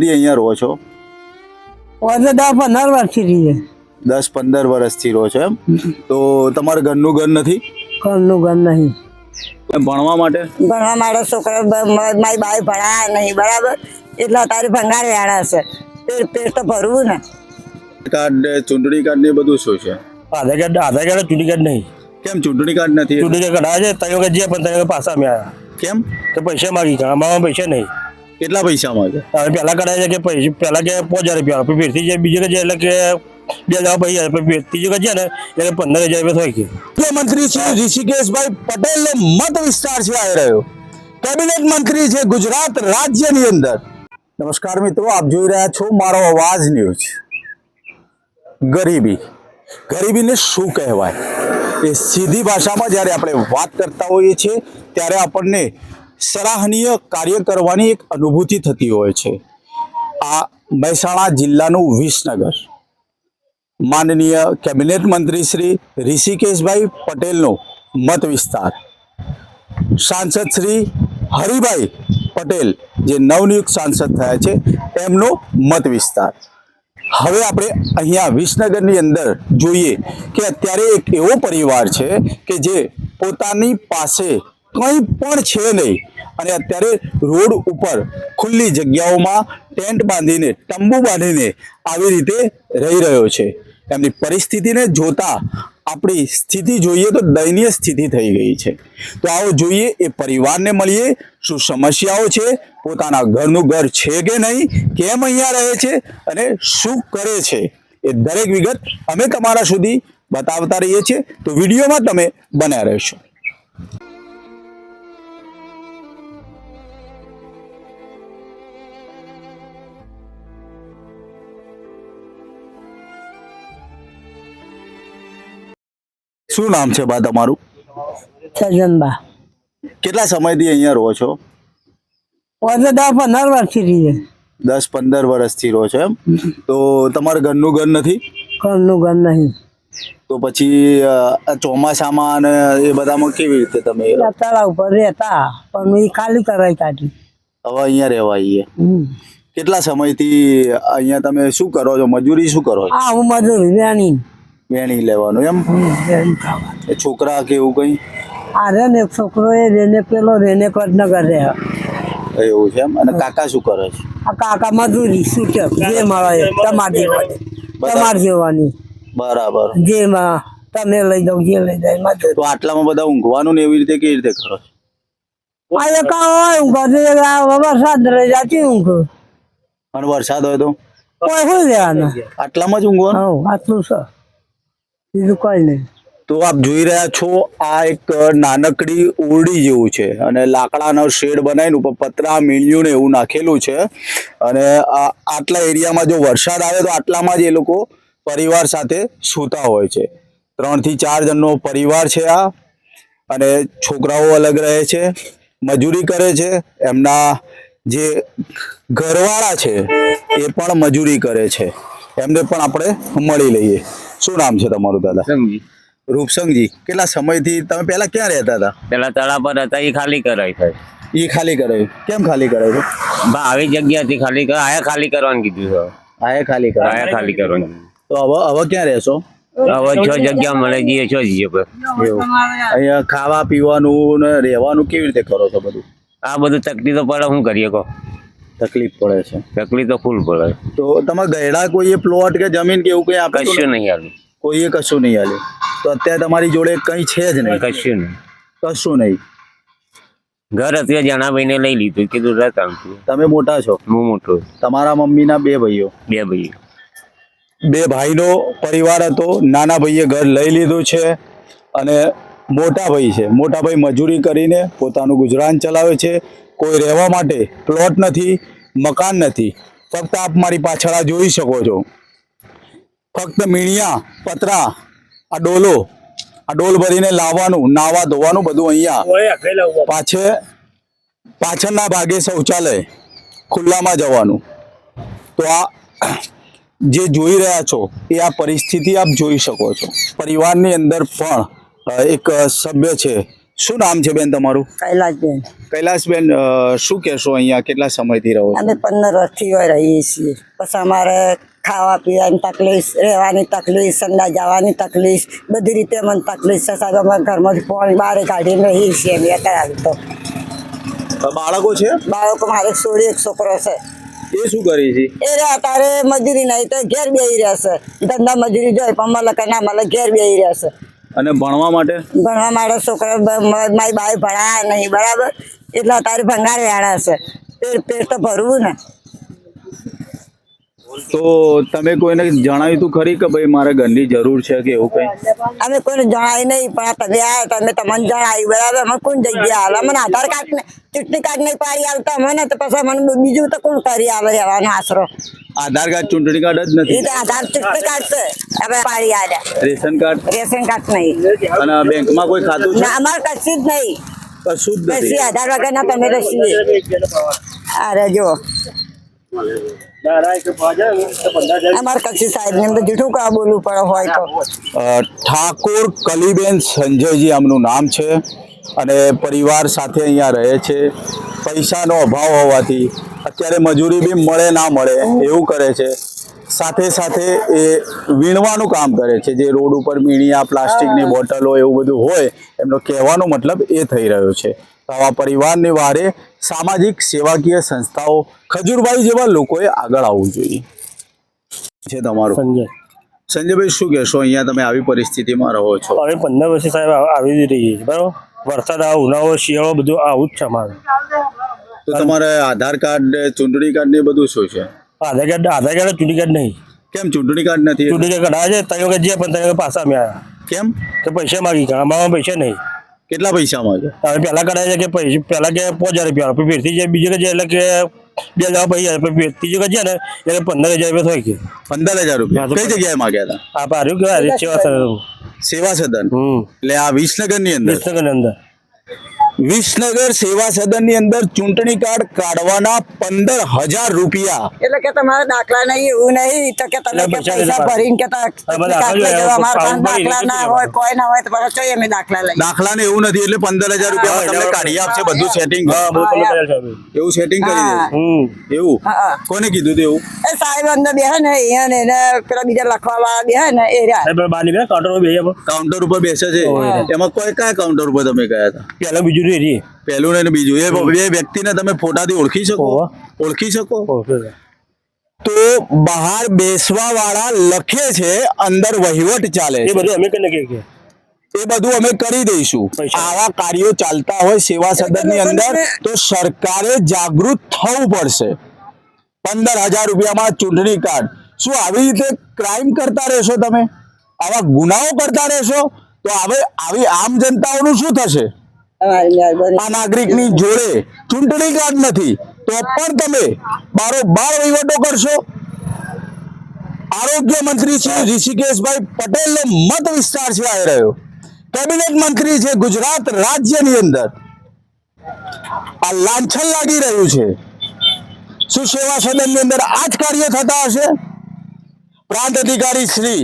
થી અહીંયા રહો છો? આજે દસ પંદર વર્ષથી રહીએ દસ પંદર વર્ષથી રહો છો એમ? તો તમારે ઘરનું ઘર નથી? ઘરનું ઘર નહીં. ભણવા માટે? ભણવા માટે છોકરો મ- મારી બાઈ ભણાયા નહીં બરાબર? એટલે તારી ભંગાર વેણા છે. પેટ પેટ તો ભરવું ને. કાર્ડ ચૂંટણી કાર્ડ ને બધું શું છે? આધાર કાર્ડ આધાર કાર્ડ ચૂંટણી કાર્ડ નહીં. કેમ ચૂંટણી કાર્ડ નથી? ચૂંટણી કાર્ડ કઢાવે છે ત્રણ વખત જે પણ તયો પાછા આવ્યા કેમ? તો પૈસા માગી ગયા અમારા પૈસા નહીં. કેટલા પૈસામાં છે? હવે પહેલા કરાય છે કે પૈસા પહેલા કે પાંચ હજાર રૂપિયા પછી ફેરથી જે બીજું કે છે એટલે કે બે હજાર પૈસા પછી ત્રીજું કે છે ને એટલે પંદર હજાર રૂપિયા થઈ ગયા મુખ્યમંત્રી શ્રી ઋષિકેશભાઈ પટેલનો મત વિસ્તાર છે આવી રહ્યો. કેબિનેટ મંત્રી છે ગુજરાત રાજ્યની અંદર. નમસ્કાર મિત્રો આપ જોઈ રહ્યા છો મારો અવાજ ન્યૂઝ. ગરીબી. ગરીબીને શું કહેવાય? એ સીધી ભાષામાં જ્યારે આપણે વાત કરતા હોઈએ છીએ ત્યારે આપણને સરાહનીય કાર્ય કરવાની એક અનુભૂતિ થતી હોય છે. આ મહેસાણા જિલ્લાનું વિસનગર. માનનીય કેબિનેટ મંત્રી શ્રી ઋષિકેશભાઈ પટેલનો મત વિસ્તાર. સાંસદ શ્રી હરિભાઈ પટેલ, જે નવનિયુક્ત સાંસદ થયા છે, એમનો મત વિસ્તાર. હવે આપણે અહીંયા વિસનગરની અંદર જોઈએ કે અત્યારે એક એવો પરિવાર છે કે જે પોતાની પાસે કંઈ પણ છે નહીં અને અત્યારે રોડ ઉપર ખુલ્લી જગ્યાઓમાં ટેન્ટ બાંધીને, તંબુ બાંધીને આવી રીતે રહી રહ્યો છે. એમની પરિસ્થિતિને જોતા આપણી સ્થિતિ જોઈએ તો દયનીય સ્થિતિ થઈ ગઈ છે. તો આવો જોઈએ, એ પરિવારને મળીએ. શું સમસ્યાઓ છે? પોતાના ઘરનું ઘર છે કે નહીં? કેમ અહીંયા રહે છે? અને શું કરે છે? એ દરેક વિગત અમે તમારા સુધી બતાવતા રહીએ છીએ. તો વિડીયોમાં તમે બન્યા રહેશો. શું નામ છે બા તમારું? સજનબા. કેટલા સમયથી અહીંયા રહો છો? દસ પંદર વર્ષથી રહીએ દસ પંદર વર્ષથી રહો છો એમ? તો તમારે ઘરનું ઘર નથી? ઘરનું ઘર નહીં. તો પછી ચોમાસામાં અને એ બધામાં કેવી રીતે તમે? તળાવ ઉપર રહેતા પણ એ ખાલી કરાવી કાઢી. હવે અહીંયા રહેવા આવીએ. કેટલા સમયથી અહીંયા તમે શું કરો છો? મજૂરી શું કરો છો? હા હું મજૂરી વેણી. વેણી લેવાનું એમ? એ છોકરા કે એવું કંઈ? આ ને છોકરો એ રેને પેલો રેને વડનગર રહે. એવું છે એમ? અને કાકા શું કરે છે? આ કાકા મજૂરી છૂટક જે મળે તમાર જેવાની. તમાર જેવાની. બરાબર. જેમાં તમે લઈ દો જે લઈ જાય મજૂરી તો આટલામાં બધા ઊંઘવાનું ને એવી રીતે કેવી રીતે કરો છો? આ એક હોય ઊંઘ વરસાદ રહી જાતી ઊંઘ. અને વરસાદ હોય તો? કોઈ શું લેવાના? આટલામાં જ ઊંઘવાનું? આટલું છે. બીજું નહીં. તો આપ જોઈ રહ્યા છો, આ એક નાનકડી ઓરડી જેવું છે અને લાકડાનો શેડ બનાવીને ઉપર પતરા, મીણ્યું ને એવું નાખેલું છે. અને આટલા એરિયામાં જો વરસાદ આવે તો આટલામાં જ એ લોકો પરિવાર સાથે સૂતા હોય છે. ત્રણથી ચાર જણનો પરિવાર છે આ અને છોકરાઓ અલગ રહે છે, મજૂરી કરે છે. એમના જે ઘરવાળા છે એ પણ મજૂરી કરે છે. એમને પણ આપણે મળી લઈએ. શું નામ છે તમારું દાદા? રૂપસંગજી કેટલા સમયથી તમે પહેલા ક્યાં રહેતા હતા? પેલા તળા પર હતા એ ખાલી કરાય થાય. એ ખાલી કરાયું. કેમ ખાલી કરાયું? બા આવી જગ્યાથી ખાલી કર આયા ખાલી કરવાનું કીધું છે આયા ખાલી કર આયા ખાલી કરવાનું તો હવે હવે ક્યાં રહેશો? હવે છ જગ્યા મળે જઈએ છ જઈએ એવું. અહીંયા ખાવા પીવાનું ને રહેવાનું કેવી રીતે કરો છો બધું? આ બધું તકલીફ તો પડે શું કરીએ કહો? તકલીફ પડે છે. તકલીફ તો ફૂલ પડે. તો તમે ગયડા કોઈએ પ્લોટ કે જમીન કે એવું કંઈ આપે કશું નહીં આવ્યું કોઈએ કશું નહીં હાલ્યું તો અત્યારે તમારી જોડે કંઈ છે જ નહીં. કશું નહીં. કશું નહીં. ઘર અત્યારે જણાભાઈને લઈ લીધું. કીધું રહેતા તમે મોટા છો? હું મોટો તમારા મમ્મીના બે ભાઈઓ? બે ભાઈ બે ભાઈનો પરિવાર હતો. નાના ભાઈએ ઘર લઈ લીધું છે. અને મોટા ભાઈ છે. મોટા ભાઈ મજૂરી કરીને પોતાનું ગુજરાન ચલાવે છે. કોઈ રહેવા માટે પ્લોટ નથી મકાન નથી. ફક્ત આપ મારી પાછળ આ જોઈ શકો છો. ફક્ત મીણિયા પતરા આ ડોલો આ ડોલ ભરીને લાવવાનું નાવા ધોવાનું બધું અહીંયા પાછે પાછળના ભાગે શૌચાલય ખુલ્લામાં જવાનું. તો આ જે જોઈ રહ્યા છો એ આ પરિસ્થિતિ આપ જોઈ શકો છો. પરિવારની અંદર પણ એક સભ્ય છે. શું નામ છે બેન તમારું? કૈલાસબેન. કૈલાસબેન શું કહેશો અહીંયા? કેટલા સમયથી રહો અમે પંદર વર્ષથી રહીએ છીએ. પછી અમારે ખાવા પીવાની તકલીફ રહેવાની તકલીફ સંડા જવાની તકલીફ બધી રીતે મને તકલીફ છે. સાહેબ અમારા ઘરમાંથી ફોન બહાર કાઢીને રહીએ છીએ અમે અત્યારે તો. બાળકો છે? બાળકો મારે સોળી એક છોકરો છે. એ શું કરે છે? એ રે અત્યારે મજૂરી નહીં તો ઘેર બેસી રહેશે ધંધા મજૂરી જોઈ પણ મળે કે ના મળે ઘેર બેસી રહેશે અને ભણવા માટે? ભણવા માટે છોકરો મારી બાઈ ભણાયા નહીં બરાબર? એટલે તારી ભંગાર વેણા છે. પેટ પેટ તો ભરવું ને. તો તમે કોઈને જણાવ્યું તું ખરી કે ભાઈ મારે ઘરની જરૂર છે કે એવું કઈ? અમે કોઈને જણાય નહીં પણ તમે આવ્યા તમે તમને જણાવ્યું બરાબર? અમે કોણ જગ્યા હાલ અમને આધાર કાર્ડ ને ચૂંટણી કાર્ડ નહીં પાડી આવતા મને તો પછી મને બીજું તો કોણ કરી આવે રહેવાનો આશરો? આધાર કાર્ડ ચૂંટણી કાર્ડ જ નથી. આધાર ચૂંટણી કાર્ડ છે હવે પાડી આવ્યા રેશન કાર્ડ? રેશન કાર્ડ નહીં. અને બેંકમાં કોઈ ખાતું છે? અમાર કશું જ નહીં. કશું જ નથી. આધાર વગર ના તમે રસી અરે જો ઠાકોર કલીબેન સંજયજી આમનું નામ છે. અને પરિવાર સાથે અહીંયા રહે છે. પૈસાનો અભાવ હોવાથી અત્યારે મજૂરી બી મળે ના મળે એવું કરે છે. સાથે સાથે એ વીણવાનું કામ કરે છે. જે રોડ ઉપર મીણિયા પ્લાસ્ટિકની બોટલો એવું બધું હોય એમનો કહેવાનો મતલબ એ થઈ રહ્યો છે. આવા પરિવારની વારે સામાજિક સેવાકીય સંસ્થાઓ ખજૂરભાઈ જેવા લોકોએ આગળ આવવું જોઈએ. છે તમારું? સંજય. સંજયભાઈ શું કહેશો? અહીંયા તમે આવી પરિસ્થિતિમાં રહો છો. હવે પંદર વર્ષથી સાહેબ આવી જ છીએ બરાબર? વરસાદ આ ઉનાળો શિયાળો બધું આવું જ છે અમારે. તો તમારે આધાર કાર્ડ ચૂંટણી કાર્ડ ને એ બધું શું છે? આધાર કાર્ડ આધાર કાર્ડ ચૂંટણી કાર્ડ નહીં. કેમ ચૂંટણી કાર્ડ નથી? ચૂંટણી કાર્ડ કઢાવે છે ત્રણ વખત પણ ત્રણ વખત પાછા અમે આવ્યા. કેમ? કે પૈસા માગી ગયા અમારા પૈસા નહીં. કેટલા પૈસામાં છે? હવે પહેલા કઢાય છે કે પૈસા પહેલા કે પાંચ હજાર રૂપિયા પછી ફેરથી જાય બીજું કે જાય એટલે કે બે હજાર પૈસા પછી ત્રીજું કે જાય ને એટલે પંદર હજાર રૂપિયા થાય કે. પંદર હજાર રૂપિયા. કઈ જગ્યાએ માંગ્યા હતા? આ પાર્યું કે આ સેવા સર સેવા સદન એટલે આ વિસનગરની અંદર. વિસનગરની અંદર. વિસનગર સેવા સદનની અંદર ચૂંટણી કાર્ડ કાઢવાના પંદર હજાર રૂપિયા. એટલે કે તમારા દાખલા નહીં એવું નહીં તો કે તમે પૈસા ભરીને કે દાખલા ના હોય કોઈ ના હોય તો પાછા જોઈએ અમે દાખલા લઈ દાખલા ને એવું નથી એટલે પંદર હજાર રૂપિયા તમને કાઢી આપશે બધું સેટિંગ. એવું સેટિંગ કરી. દે. એવું? કોને કીધું હતું એવું? એ સાહેબ અંદર બેહે ને અહીંયા ને એને પેલા બીજા લખવા વાળા બેહે ને એ રહ્યા. કાઉન્ટર ઉપર બેસે છે. એમાં કોઈ કયા કાઉન્ટર ઉપર તમે ગયા હતા? પેલા બીજું રહી પહેલું ને બીજું. એ બે વ્યક્તિને તમે ફોટાથી ઓળખી શકો? ઓળખી શકો? તો બહાર બેસવા વાળા લખે છે અંદર વહીવટ ચાલે એ બધું અમે કરીને કે એ બધું અમે કરી દઈશું. આવા કાર્યો ચાલતા હોય સેવા સદનની અંદર તો સરકારે જાગૃત થવું પડશે. પંદર હજાર રૂપિયામાં ચૂંટણી કાર્ડ. શું આવી રીતે ક્રાઇમ કરતા રહેશો તમે? આવા ગુનાઓ કરતા રહેશો? તો હવે આવી આમ જનતાઓનું શું થશે? આ નાગરિકની જોડે ચૂંટણી કાર્ડ નથી, તો પણ તમે બારોબાર વહીવટો કરશો? આરોગ્ય મંત્રી શ્રી ઋષિકેશભાઈ પટેલનો મત વિસ્તાર છે આવી રહ્યો. કેબિનેટ મંત્રી છે ગુજરાત રાજ્યની અંદર. આ લાંછન લાગી રહ્યું છે. શું સેવા સદનની અંદર આ જ કાર્ય થતા હશે? પ્રાંત અધિકારી શ્રી,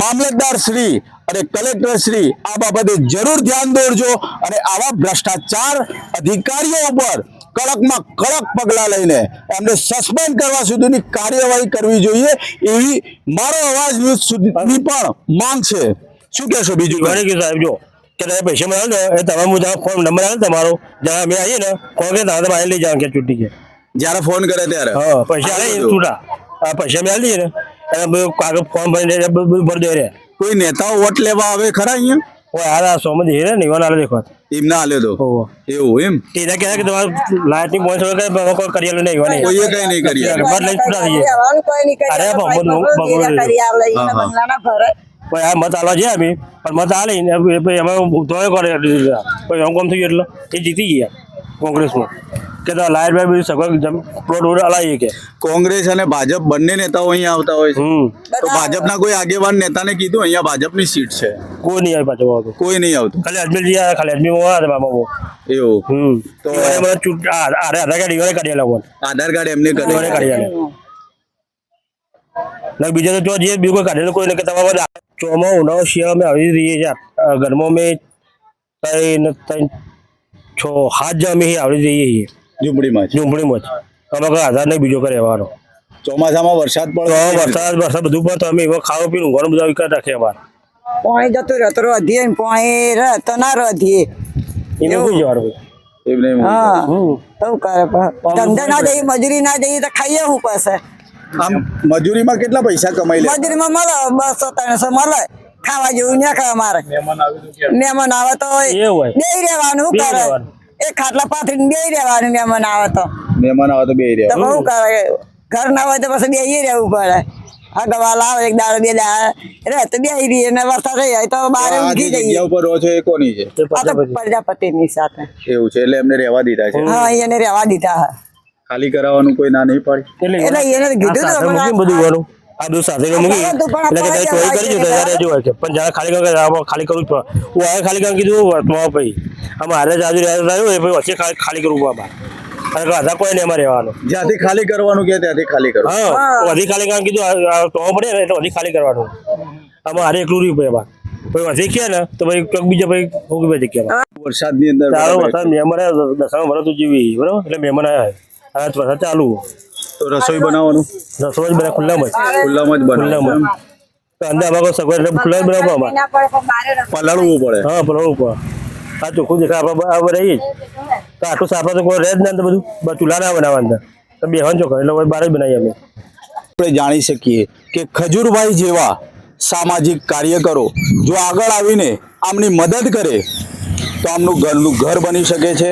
મામલતદાર શ્રી અને કલેક્ટર શ્રી આ બાબતે જરૂર ધ્યાન દોરજો અને આવા ભ્રષ્ટાચાર અધિકારીઓ ઉપર કડકમાં કડક પગલાં લઈને એમને સસ્પેન્ડ કરવા સુધીની કાર્યવાહી કરવી જોઈએ એવી મારો અવાજ ન્યૂઝ સુધીની પણ માંગ છે. શું કહેશો બીજું? ઘણી કે સાહેબ જો કે તમે પૈસા મળે ને એ તમે મુદ્દા ફોન નંબર આવે તમારો. જ્યાં અમે આવીએ ને કોણ કે તમે આવી લઈ જાઓ કે છૂટી કે જ્યારે ફોન કરે ત્યારે. હા પૈસા આવે છૂટા. આ પૈસા મેં દઈએ ને. એને બધું કાગળ ફોર્મ ભરીને બધું ભરી દે રે કોઈ નેતાઓ વોટ લેવા આવે ખરા અહીંયા? ઓય હાલ આ સોમાં દે રે ને એવા ના દેખો એમને આલ્યો તો. એવું એમ? તેના કહે કે તમારે કંઈ કોઈ નહીં કોઈએ કઈ નહીં કરી આલ્યું. મત છૂટા થઈ જાય કોઈ નહીં કરી અરે આલે, આલે. બંગલાના. પછી આ મત આલવા જાય અમે. પણ મત આલી ને અમે ધોળે કરે પછી એમ કોમ થઈ ગયો એટલે. એ જીતી ગયા કોંગ્રેસમાં. કે તો બાઇટ બધું સગવડ જમ પ્લોટ વોટ અલાવીએ કે. કોંગ્રેસ અને ભાજપ બંને નેતાઓ અહીંયા આવતા હોય છે. હમ. તો ભાજપના કોઈ આગેવાન નેતાને કીધું અહીંયા ભાજપની સીટ છે? કોઈ નહીં આવે ભાજપ આવતું. કોઈ નહીં આવતું. ખાલી અજમેરજી આવ્યા ખાલી અજમેર આવ્યા મામા બહુ. એવું. હમ. તો- આધાર કાર્ડ ઈવોને કાઢી આલ્યા આધાર કાર્ડ એમને કરી કરે બીજા તો જો જે બીજું કોઈ કાઢેલું કોઈ કે તમારે ચોમાં ઉનાળો શિયાળો અમે આવી રહીએ છીએ. ગરમો ઘરમાં અમે ત્રણ ત્રણ છ હાથ જ અમે આવડી જઈએ છીએ. ઝૂંપડીમાં જ. ઝૂંપડીમાં જ. અમે કોઈ આધાર નહીં બીજો કરે અમારો ચોમાસામાં વરસાદ પડે વરસાદ વરસાદ બધું પણ તો અમે એવા ખાવા પીવું ઘણું બધા વિકાસ રાખીએ અમારે. પાણી જતું રહેતો રધીએ ને પાણી રહેતો ના રધીએ. એને શું જવાનું હા. શું કરે ધંધા ના જઈએ મજૂરી ના જઈએ તો ખાઈએ હું પાસે આમ મજૂરીમાં કેટલા પૈસા કમાઈ લે? મજૂરીમાં મળે બસો ત્રણસો મળે. ખાવા જેવું ના ખાવા અમારે. મહેમાન આવે તો એ હોય. બે રહેવાનું શું કરે? એક ખાટલા પાથરીને બે રહેવાનું મહેમાન આવે તો. મહેમાન આવે તો બે તો રહ્યા શું કરે? ઘર ના હોય તો પછી બે રહેવું પડે. આ ગવા લાવે એક દાડો બે દાડો. રે તો બે રહીએ ને વરસાદ થઈ જાય તો બહાર ઊંઘી જઈએ જગ્યા ઉપર રહો છો એ કોની છે? આ તો. પ્રજાપતિની સાથે. એવું છે એટલે એમને રહેવા દીધા છે. હા એને રહેવા દીધા. ખાલી કરાવવાનું કોઈ ના નહીં પાડી? એટલે એને કીધું તો બધું બધું સાથે મૂકી. આ બધું પણ એટલે કે ચોરી કરી જવા ત્યારે જોવે છે પણ જ્યારે ખાલી કરવા ખાલી કરવું જ હું આવે ખાલી કરવા કીધું વર્તમાન ભાઈ. આમાં હારે જ આજુ રહ્યો એ ભાઈ વચ્ચે ખાલી કરવું બાબા કોઈ અમારે રહેવાનું. જ્યાંથી ખાલી કરવાનું કે ત્યાંથી ખાલી કરો હા વધી ખાલી કરવા કીધું આ- આ પડે ને એટલે વધી ખાલી કરવાનું. આમાં હારે એકલું રહ્યું ભાઈ વધી ગયા ને તો ભાઈ કંઈક બીજા ભાઈ હોગી ભાઈ જગ્યામાં. વરસાદની અંદર ચાલો વરસાદ મહેમાન આવ્યા દસમા વરસ જેવી બરાબર? એટલે મહેમાન આવ્યા. હવે વરસાદ ચાલુ. તો રસોઈ બનાવવાનું? રસોઈ બધા ખુલ્લામાં જ. ખુલ્લામાં જ બનાવવાનું ખુલ્લામાં તો અંદર અમારે સગવડ એટલે ખુલ્લા જ બનાવવામાં પલાળવું પડે. હા પલાળવું પડે. આ ચોખ્ખું દેખાય આપણે બરાબર રહીએ જ. તો આટલું સાફ તો કોઈ રહે જ ના અંદર બધું. ચૂલા ના બનાવવા અંદર. તો બેહન ચોખ્ખા એટલે બહાર જ બનાવીએ અમે. આપણે જાણી શકીએ કે ખજૂરભાઈ જેવા સામાજિક કાર્યકરો જો આગળ આવીને આમની મદદ કરે તો આમનું ઘરનું ઘર બની શકે છે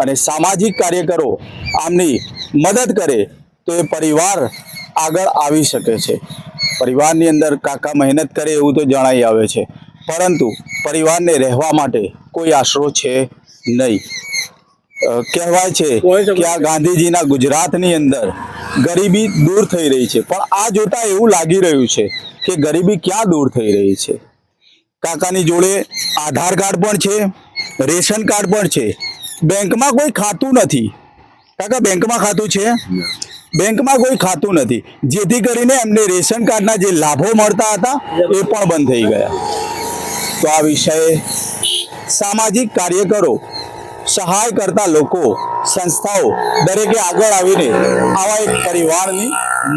અને સામાજિક કાર્યકરો આમની મદદ કરે તો એ પરિવાર આગળ આવી શકે છે. પરિવારની અંદર કાકા મહેનત કરે એવું તો જણાઈ આવે છે. પરંતુ પરિવારને રહેવા માટે કોઈ આશરો છે નહીં. કહેવાય છે કે આ ગાંધીજીના ગુજરાતની અંદર ગરીબી દૂર થઈ રહી છે. પણ આ જોતા એવું લાગી રહ્યું છે કે ગરીબી ક્યાં દૂર થઈ રહી છે? કાકાની જોડે આધાર કાર્ડ પણ છે રેશન કાર્ડ પણ છે. બેંકમાં કોઈ ખાતું નથી. કાકા બેંકમાં ખાતું છે? બેંકમાં કોઈ ખાતું નથી. જેથી કરીને એમને રેશન કાર્ડના જે લાભો મળતા હતા, એ પણ બંધ થઈ ગયા. તો આ વિષયે સામાજિક કાર્યકરો સહાય કરતા લોકો, સંસ્થાઓ દરેકે આગળ આવીને આવા એક પરિવારની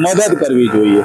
મદદ કરવી જોઈએ.